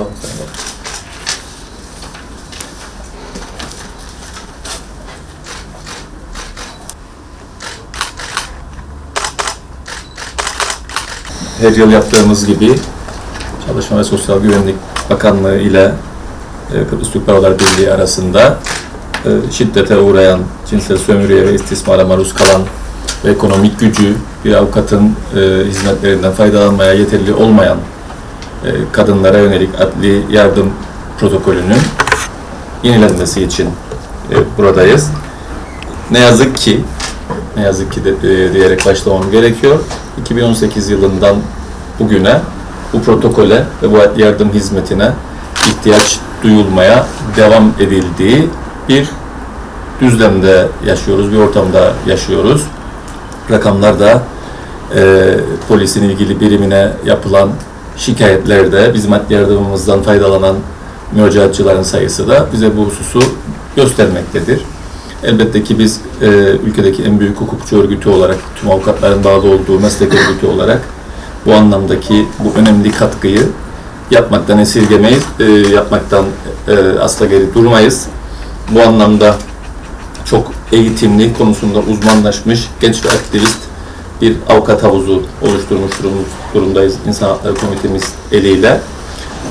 Olun. Sayın Valim. Her yıl yaptığımız gibi Çalışma ve Sosyal Güvenlik Bakanlığı ile e, Kıbrıs Türk Barolar Birliği arasında e, şiddete uğrayan, cinsel sömürüye ve istismara maruz kalan ve ekonomik gücü bir avukatın e, hizmetlerinden faydalanmaya yeterli olmayan kadınlara yönelik adli yardım protokolünün yenilenmesi için e, buradayız. Ne yazık ki, ne yazık ki de, e, diyerek başlamam gerekiyor. 2018 yılından bugüne bu protokole ve bu adli yardım hizmetine ihtiyaç duyulmaya devam edildiği bir düzlemde yaşıyoruz, bir ortamda yaşıyoruz. Rakamlar da e, polisin ilgili birimine yapılan şikayetlerde bizim adli yardımımızdan faydalanan müracaatçıların sayısı da bize bu hususu göstermektedir. Elbette ki biz e, ülkedeki en büyük hukukçu örgütü olarak, tüm avukatların bağlı olduğu meslek örgütü olarak bu anlamdaki bu önemli katkıyı yapmaktan esirgemeyiz, e, yapmaktan e, asla geri durmayız. Bu anlamda çok eğitimli, konusunda uzmanlaşmış genç ve aktivist bir avukat havuzu oluşturmuş durum- durumdayız İnsan Hakları Komitemiz eliyle.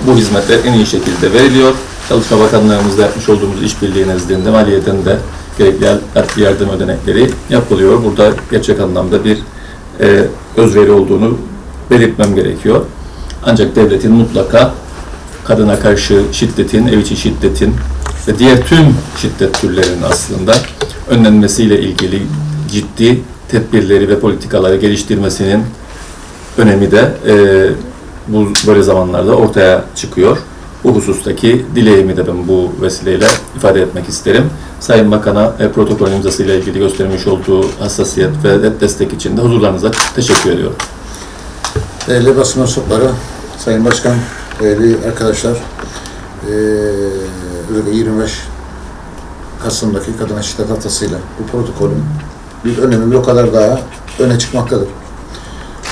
Bu hizmetler en iyi şekilde veriliyor. Çalışma Bakanlığımızla yapmış olduğumuz işbirliği nezdinde maliyeten de gerekli yardım ödenekleri yapılıyor. Burada gerçek anlamda bir e, özveri olduğunu belirtmem gerekiyor. Ancak devletin mutlaka kadına karşı şiddetin, ev içi şiddetin ve diğer tüm şiddet türlerinin aslında önlenmesiyle ilgili ciddi tedbirleri ve politikaları geliştirmesinin önemi de e, bu böyle zamanlarda ortaya çıkıyor. Bu husustaki dileğimi de ben bu vesileyle ifade etmek isterim. Sayın Bakan'a e, protokol imzasıyla ilgili göstermiş olduğu hassasiyet ve destek için de huzurlarınıza teşekkür ediyorum. Değerli basın mensupları, Sayın Başkan, değerli arkadaşlar, özellikle 25 Kasım'daki kadına şiddet haftasıyla bu protokolün bir önemi o kadar daha öne çıkmaktadır.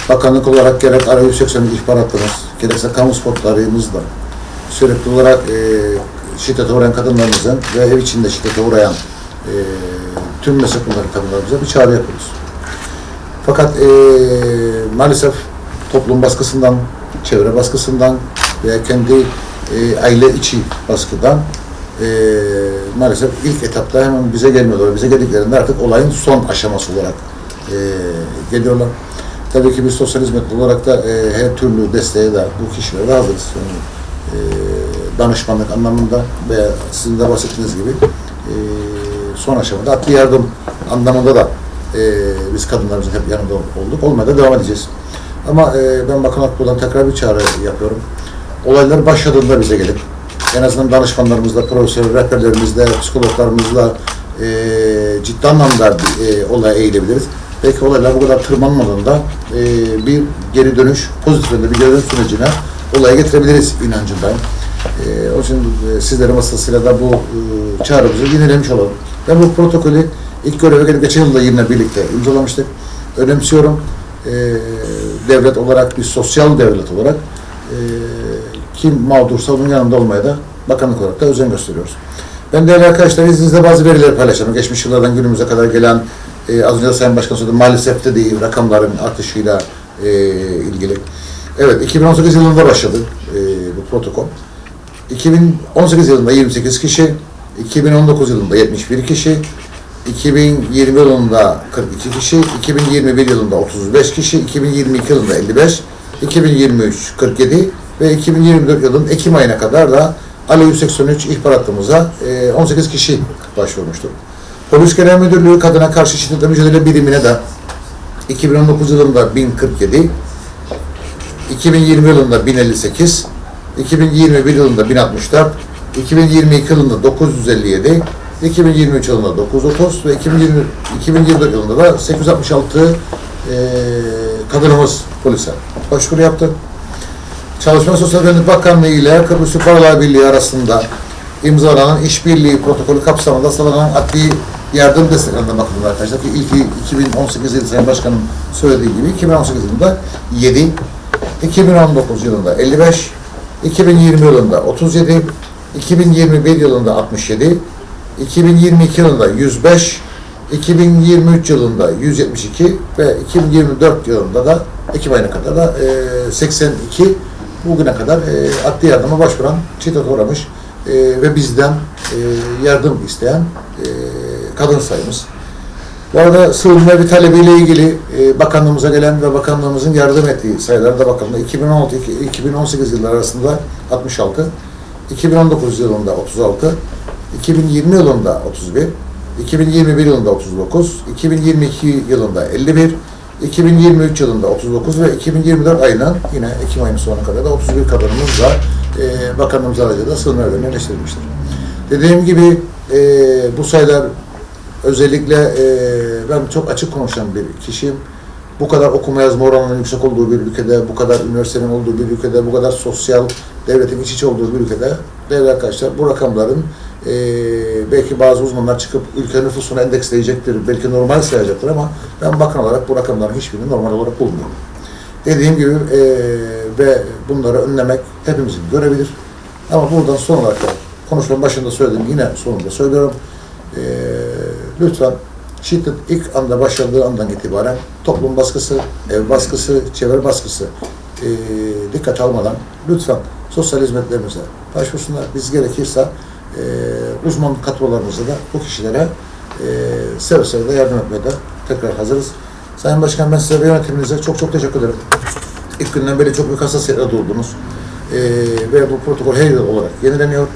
Bakanlık olarak gerek Ara 180 ihbar hattımız, gerekse kamu spotlarımızla sürekli olarak eee şiddete uğrayan kadınlarımızın ve ev içinde şiddete uğrayan eee tüm meslek grupları kadınlarımıza bir çağrı yapıyoruz. Fakat eee, maalesef toplum baskısından, çevre baskısından ve kendi eee, aile içi baskıdan eee, maalesef ilk etapta hemen bize gelmiyorlar. Bize geldiklerinde artık olayın son aşaması olarak eee, geliyorlar. Tabii ki biz sosyal hizmetli olarak da eee, her türlü desteğe de bu kişilere de hazırız. Yani, eee, danışmanlık anlamında veya sizin de bahsettiğiniz gibi eee, son aşamada adli yardım anlamında da eee, biz kadınlarımızın hep yanında olduk. Olmaya da devam edeceğiz. Ama eee, ben Bakan Akbu'dan tekrar bir çağrı yapıyorum. Olaylar başladığında bize gelip en azından danışmanlarımızla, profesör rehberlerimizle, psikologlarımızla eee ciddi anlamda eee olaya eğilebiliriz. Belki olaylar bu kadar tırmanmadığında eee bir geri dönüş, pozitif yönde bir geri dönüş sürecine olaya getirebiliriz inancındayım. Eee o için eee, sizlerin vasıtasıyla da bu eee, çağrımızı yenilemiş olalım. Ben bu protokolü ilk göreve gelip geçen yılda yine birlikte imzalamıştık. Önemsiyorum. Eee devlet olarak, bir sosyal devlet olarak eee kim mağdursa onun yanında olmaya da bakanlık olarak da özen gösteriyoruz. Ben değerli arkadaşlar izninizle bazı verileri paylaşacağım. Geçmiş yıllardan günümüze kadar gelen eee az önce Sayın Başkan söyledi maalesef de değil rakamların artışıyla eee ilgili. Evet 2018 yılında başladı eee bu protokol. 2018 yılında 28 kişi, 2019 yılında 71 kişi, 2020 yılında 42 kişi, 2021 yılında 35 kişi, 2022 yılında 55, 2023 47 ve 2024 yılının Ekim ayına kadar da Ali 183 ihbar hattımıza e, 18 kişi başvurmuştur. Polis Genel Müdürlüğü Kadına Karşı Şiddet Mücadele Birimine de 2019 yılında 1047, 2020 yılında 1058, 2021 yılında 1064, 2022 yılında 957, 2023 yılında 930 ve 2020, 2024 yılında da 866 eee kadınımız polise başvuru yaptı. Çalışma Sosyal Güvenlik Bakanlığı ile Kıbrıs Türk Barolar Birliği arasında imzalanan işbirliği protokolü kapsamında sağlanan adli yardım desteklerine bakıldı arkadaşlar. Ki ilki 2018 yılı Sayın Başkanım söylediği gibi 2018 yılında 7, 2019 yılında 55, 2020 yılında 37, 2021 yılında 67, 2022 yılında 105, 2023 yılında 172 ve 2024 yılında da Ekim ayına kadar da e, 82 bugüne kadar e, adli yardıma başvuran şiddet uğramış e, ve bizden e, yardım isteyen e, kadın sayımız. Bu arada sığınma evi talebiyle ilgili e, bakanlığımıza gelen ve bakanlığımızın yardım ettiği sayılar da bakanlığı 2016-2018 yılları arasında 66, 2019 yılında 36, 2020 yılında 31, 2021 yılında 39, 2022 yılında 51, 2023 yılında 39 ve 2024 ayına yine Ekim ayının sonuna kadar da 31 kadınımız da e, bakanlığımız aracılığıyla sığınma evlerine yerleştirilmiştir. Dediğim gibi e, bu sayılar özellikle e, ben çok açık konuşan bir kişiyim. Bu kadar okuma yazma oranının yüksek olduğu bir ülkede, bu kadar üniversitenin olduğu bir ülkede, bu kadar sosyal devletin iç içe olduğu bir ülkede değerli arkadaşlar bu rakamların e, belki bazı uzmanlar çıkıp ülke nüfusunu endeksleyecektir, belki normal sayacaktır ama ben bakan olarak bu rakamların hiçbirini normal olarak bulmuyorum. Dediğim gibi e, ve bunları önlemek hepimizin görevidir. Ama buradan son olarak da konuşmanın başında söyledim, yine sonunda söylüyorum. E, lütfen şiddet ilk anda başladığı andan itibaren toplum baskısı, ev baskısı, çevre baskısı e, dikkate almadan lütfen sosyal hizmetlerimize başvursunlar. Biz gerekirse e, uzman kadrolarımızla da bu kişilere e, seve seve de yardım etmeye de tekrar hazırız. Sayın Başkan ben size ve yönetiminize çok çok teşekkür ederim. İlk günden beri çok büyük hassasiyetle durdunuz. E, ve bu protokol her yıl olarak yenileniyor.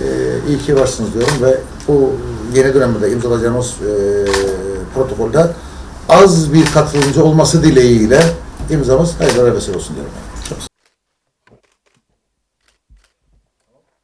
E, iyi ki varsınız diyorum ve bu yeni dönemde imzalayacağımız e, protokolde az bir katılımcı olması dileğiyle imzamız hayırlara vesile olsun diyorum.